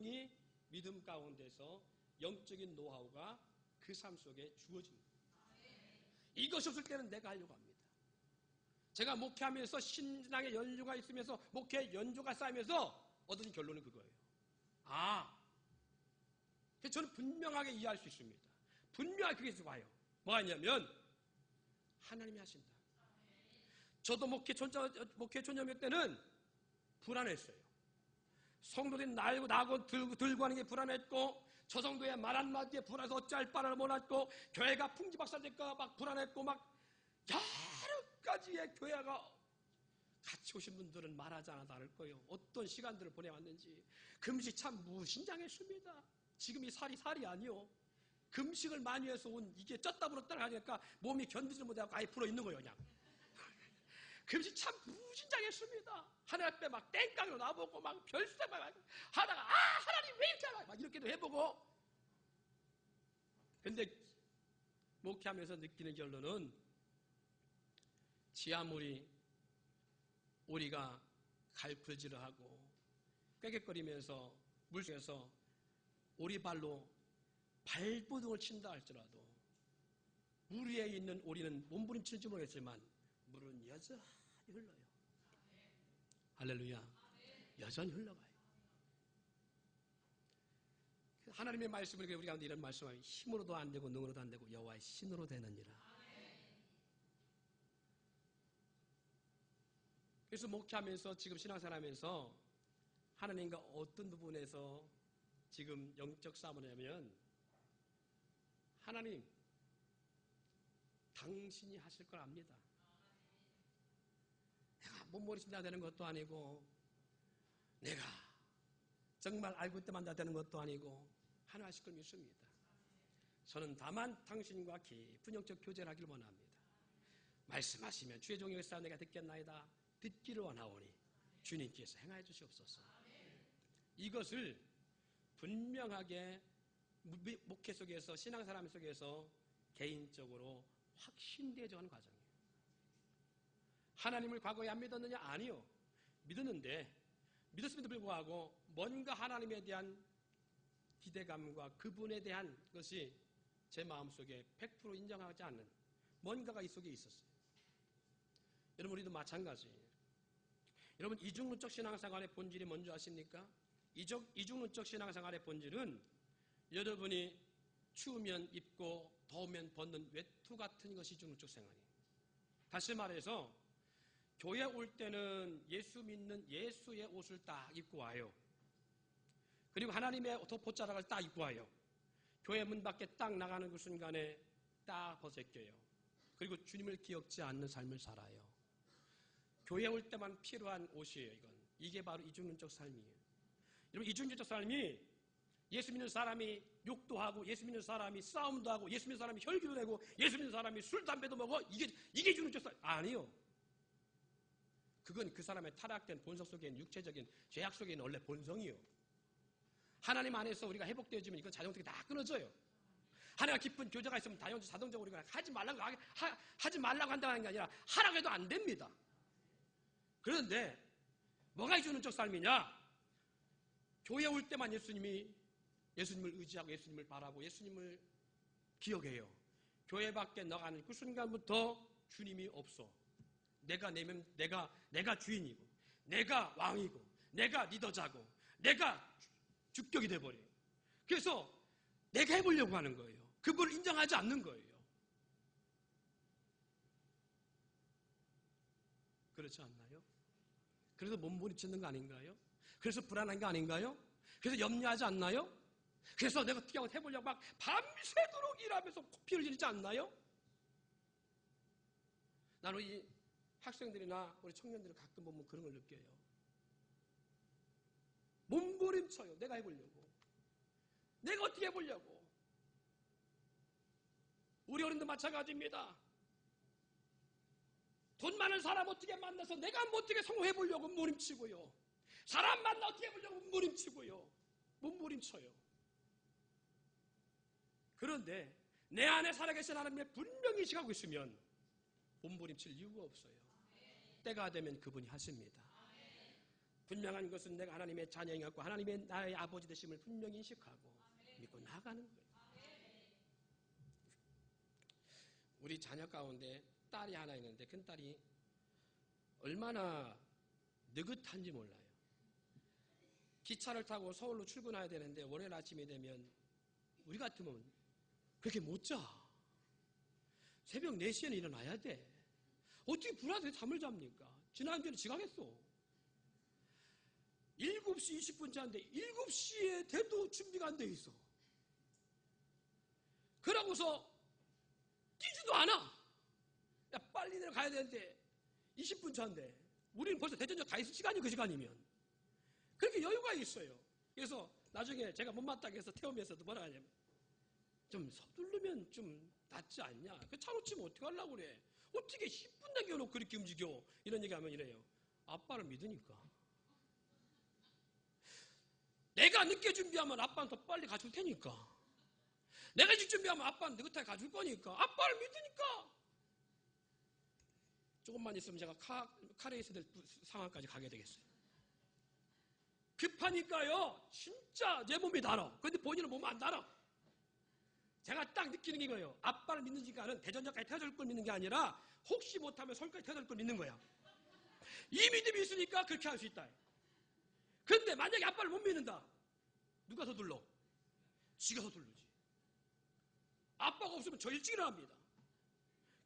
이 믿음 가운데서 영적인 노하우가 그 삶 속에 주어집니다. 이것이 없을 때는 내가 하려고 합니다. 제가 목회하면서 신앙의 연류가 있으면서 목회 연주가 쌓이면서 얻은 결론은 그거예요. 아, 저는 분명하게 이해할 수 있습니다. 분명하게 그게 와요. 뭐가 있냐면 하나님이 하신다. 저도 목회 촌자 목회 때는 불안했어요. 성도들이 날고 나고 들고 들고 하는 게 불안했고 저 정도의 말 한마디에 불안해서 어찌할 바를 몰랐고 교회가 풍지박산될까 막 불안했고 막 여러 가지의 교회가 같이 오신 분들은 말하지 않아도 알 거예요. 어떤 시간들을 보내왔는지 금식 참 무신장했습니다. 지금 이 살이 살이 아니요. 금식을 많이 해서 온 이게 쪘다 불었다 하니까 몸이 견디지 못하고 아예 불어 있는 거예요, 그냥. 금식 참 무진장했습니다. 하나님 앞에 막 땡깡으로 나보고 막 별수대 막 하다가 아 하나님 왜 이렇게 하나 막 이렇게도 해보고 근데 목회하면서 느끼는 결론은 지 아무리 우리가 갈풀질을 하고 꾀꾀거리면서 물속에서 오리발로 발버둥을 친다 할지라도 물 위에 있는 오리는 몸부림칠지 모르겠지만 물은 여전히 흘러요. 할렐루야. 여전히 흘러가요. 하나님의 말씀을 우리 가운데 이런 말씀하면 힘으로도 안 되고 능으로도 안 되고 여호와의 신으로 되느니라. 그래서 목회하면서 지금 신앙생활하면서 하나님과 어떤 부분에서 지금 영적 싸움을 하면 하나님 당신이 하실 걸 압니다. 내가 몸머리 친다 되는 것도 아니고 내가 정말 알고 있다만 다 되는 것도 아니고 하나 하실 걸 믿습니다. 저는 다만 당신과 깊은 영적 교제를 하길 원합니다. 말씀하시면 주의 종의 의사 내가 듣겠나이다. 듣기를 원하오니 주님께서 행하여 주시옵소서. 이것을 분명하게 목회 속에서 신앙 사람 속에서 개인적으로 확신되어져 하는 과정이에요. 하나님을 과거에 안 믿었느냐? 아니요. 믿었는데 믿었음에도 불구하고 뭔가 하나님에 대한 기대감과 그분에 대한 것이 제 마음속에 100% 인정하지 않는 뭔가가 이 속에 있었어요. 여러분 우리도 마찬가지예요. 여러분 이중론적 신앙생활의 본질이 뭔지 아십니까? 이중, 이중론적 신앙생활의 본질은 여러분이 추우면 입고 더우면 벗는 외투 같은 것이 이중론적 생활이에요. 다시 말해서 교회 올 때는 예수 믿는 예수의 옷을 딱 입고 와요. 그리고 하나님의 덮포자락을 딱 입고 와요. 교회 문 밖에 딱 나가는 그 순간에 딱 벗어껴요. 그리고 주님을 기억지 않는 삶을 살아요. 교회 올 때만 필요한 옷이에요, 이건. 이게 바로 이중론적 삶이에요. 여러분, 이중론적 삶이 예수 믿는 사람이 욕도 하고, 예수 믿는 사람이 싸움도 하고, 예수 믿는 사람이 혈기도 내고, 예수 믿는 사람이 술, 담배도 먹어. 이게, 이게 이중론적 삶. 아니요. 그건 그 사람의 타락된 본성 속에 있는 육체적인 죄악 속에 있는 원래 본성이요. 하나님 안에서 우리가 회복되어지면 이건 자동적으로 다 끊어져요. 하나가 깊은 교제가 있으면 자동적으로 우리가 하지 말라고, 하, 하지 말라고 한다는 게 아니라 하라고 해도 안 됩니다. 그런데 뭐가 이주는적 삶이냐? 교회 올 때만 예수님이 예수님을 의지하고 예수님을 바라고 예수님을 기억해요. 교회 밖에 나가는 그 순간부터 주님이 없어. 내가 내면 내가 내가 주인이고 내가 왕이고 내가 리더자고 내가 주격이 돼 버려요. 그래서 내가 해 보려고 하는 거예요. 그분을 인정하지 않는 거예요. 그렇지 않나요? 그래서 몸부림치는 거 아닌가요? 그래서 불안한 거 아닌가요? 그래서 염려하지 않나요? 그래서 내가 어떻게 하고 해보려고 막 밤새도록 일하면서 코피를 지르지 않나요? 나는 이 학생들이나 우리 청년들이 가끔 보면 그런 걸 느껴요. 몸부림쳐요. 내가 해보려고. 내가 어떻게 해보려고. 우리 어른도 마찬가지입니다. 돈 많은 사람 어떻게 만나서 내가 뭐 어떻게 성공해보려고 몸부림치고요. 사람 만나 어떻게 해보려고 몸부림치고요. 몸부림쳐요. 그런데 내 안에 살아계신 하나님의 분명히 시하고 있으면 몸부림칠 이유가 없어요. 때가 되면 그분이 하십니다. 분명한 것은 내가 하나님의 자녀이었고 하나님의 나의 아버지 되심을 분명히 인식하고 믿고 나가는 거예요. 우리 자녀 가운데 딸이 하나 있는데 큰 딸이 얼마나 느긋한지 몰라요. 기차를 타고 서울로 출근해야 되는데 월요일 아침이 되면 우리 같으면 그렇게 못 자. 새벽 4시에는 일어나야 돼. 어떻게 불안해서 잠을 잡니까? 지난주에 지각했어. 7시 20분 자는데 7시에 돼도 준비가 안 돼 있어. 그러고서 뛰지도 않아. 야, 빨리 내려가야 되는데 20분 차인데 우리는 벌써 대전역 가 있을 시간이 그 시간이면 그렇게 여유가 있어요. 그래서 나중에 제가 못마땅 해서 태우면서도 뭐라 하냐면 좀 서두르면 좀 낫지 않냐. 그 차 놓치면 어떻게 하려고 그래. 어떻게 10분 남겨놓고 그렇게 움직여. 이런 얘기하면 이래요. 아빠를 믿으니까. 내가 늦게 준비하면 아빠는 더 빨리 가줄 테니까. 내가 일찍 준비하면 아빠는 느긋하게 가줄 거니까. 아빠를 믿으니까. 조금만 있으면 제가 카, 카레이스 될 상황까지 가게 되겠어요. 급하니까요. 진짜 내 몸이 달아. 근데 본인은 몸 안 달아. 제가 딱 느끼는 게 이거예요. 아빠를 믿는 시간은 대전역까지 태워줄 걸 믿는 게 아니라 혹시 못하면 서울까지 태워줄 걸 믿는 거야. 이 믿음이 있으니까 그렇게 할 수 있다. 근데 만약에 아빠를 못 믿는다. 누가 서둘러? 지가 서둘르지. 아빠가 없으면 저 일찍 일어납니다.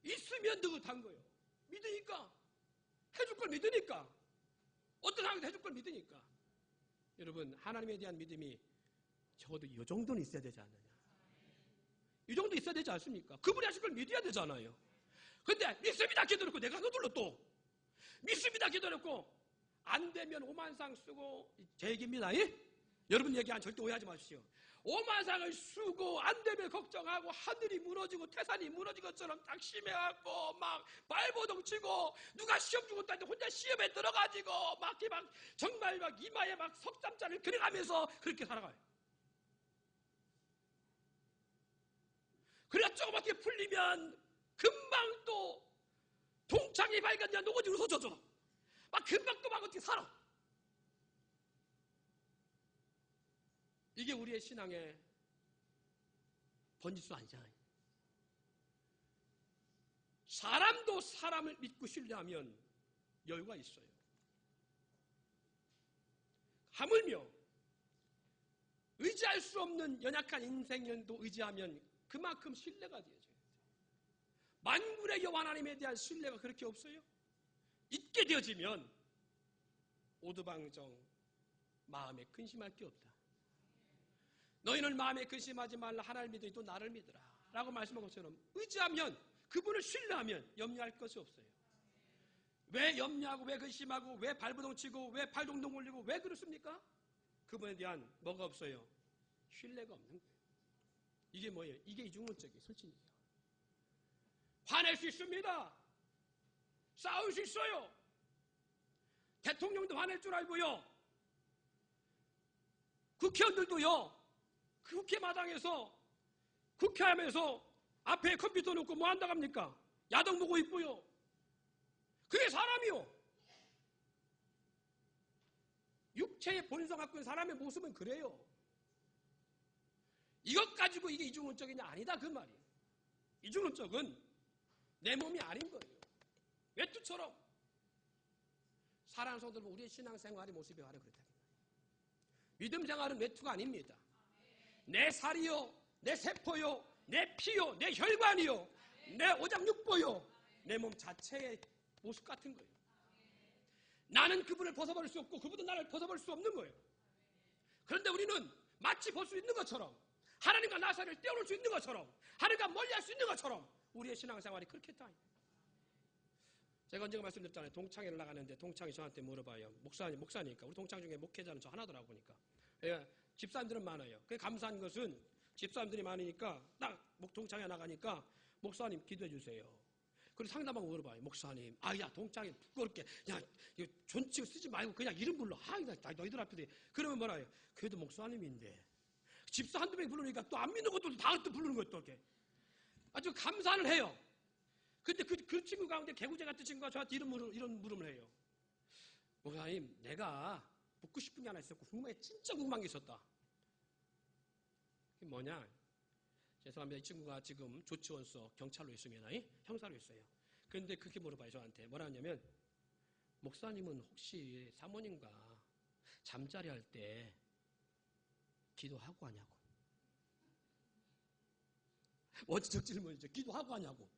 있으면 느긋한 거예요. 믿으니까. 해줄 걸 믿으니까. 어떤 상황에도 해줄 걸 믿으니까. 여러분, 하나님에 대한 믿음이 적어도 이 정도는 있어야 되지 않느냐. 이 정도 있어야 되지 않습니까? 그분이 하실 걸 믿어야 되잖아요. 근데 믿습니다 기도놓고 내가 서둘러 또. 믿습니다 기도놓고 안 되면 오만상 쓰고 제 얘기입니다. 예? 여러분 얘기 안 절대 오해하지 마십시오. 오만상을 쓰고 안 되면 걱정하고 하늘이 무너지고 태산이 무너진 것처럼 작심해갖고 막 발버둥 치고 누가 시험 주고 있다는데 혼자 시험에 들어가지고 막, 이렇게 막 정말 막 이마에 막 석담자를 그려가면서 그렇게 살아가요. 그래야 조그맣게 풀리면 금방 또 동창이 발견돼 노고지로 서져져. 막 금방 또 막 어떻게 살아. 이게 우리의 신앙의 번지수 아니잖아요. 사람도 사람을 믿고 신뢰하면 여유가 있어요. 하물며 의지할 수 없는 연약한 인생도 의지하면 그만큼 신뢰가 되어져요. 만군의 여호와 하나님에 대한 신뢰가 그렇게 없어요? 있게 되어지면 오두방정 마음에 근심할 게 없다. 너희는 마음에 근심하지 말라 하나를 믿으니 또 나를 믿으라 라고 말씀한 것처럼 의지하면 그분을 신뢰하면 염려할 것이 없어요. 왜 염려하고 왜 근심하고 왜 발버둥 치고 왜 팔동동 올리고 왜 그렇습니까? 그분에 대한 뭐가 없어요? 신뢰가 없는 거예요. 이게 뭐예요? 이게 이중론적이에요. 솔직히. 화낼 수 있습니다. 싸울 수 있어요. 대통령도 화낼 줄 알고요. 국회의원들도요. 국회 마당에서 국회하면서 앞에 컴퓨터 놓고 뭐 한다고 합니까? 야동 보고 있고요. 그게 사람이요. 육체의 본성 갖고 있는 사람의 모습은 그래요. 이것 가지고 이게 이중론적이냐? 아니다 그 말이에요. 이중론적은 내 몸이 아닌 거예요. 외투처럼 사랑하는 성도들 우리의 신앙생활의 모습이 바로 그렇다. 믿음 생활은 외투가 아닙니다. 내 살이요, 내 세포요, 내 피요, 내 혈관이요, 내 오장육부요, 내 몸 자체의 모습 같은 거예요. 나는 그분을 벗어버릴 수 없고 그분은 나를 벗어버릴 수 없는 거예요. 그런데 우리는 마치 볼 수 있는 것처럼 하나님과 나사를 떼어놓을 수 있는 것처럼 하나님과 멀리할 수 있는 것처럼 우리의 신앙생활이 그렇게 다 제가 언젠가 말씀드렸잖아요. 동창회를 나가는데 동창이 저한테 물어봐요. 목사님, 목사니까 우리 동창 중에 목회자는 저 하나더라고 보니까. 예, 집사님들은 많아요. 그 감사한 것은 집사님들이 많으니까 딱 동창회 나가니까 목사님 기도해 주세요. 그리고 상담하고 물어봐요. 목사님, 아, 야, 동창회 부끄럽게, 야, 이거 존칭 쓰지 말고 그냥 이름 불러. 아, 나 너희들 앞에. 그러면 뭐라 해요? 그래도 목사님인데. 집사 한두 명 부르니까 또 안 믿는 것도 다 또 부르는 것도 이렇게. 아주 감사를 해요. 근데 그, 그 친구 가운데 개구제 같은 친구가 저한테 이런 물음, 이런 물음을 해요. 목사님, 내가 묻고 싶은 게 하나 있었고 궁금한 게 진짜 궁금한 게 있었다. 그게 뭐냐? 죄송합니다. 이 친구가 지금 조치원서 경찰로 아니? 형사로 있어요. 그런데 그렇게 물어봐요 저한테. 뭐라 하냐면 목사님은 혹시 사모님과 잠자리 할 때 기도하고 하냐고. 원칙적 질문이죠. 기도하고 하냐고.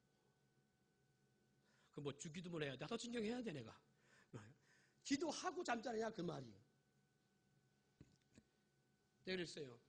그뭐 주기도문 해야 돼. 다섯 진경 해야 돼 내가. 기도하고 잠자리냐 그 말이에요. 그랬어요.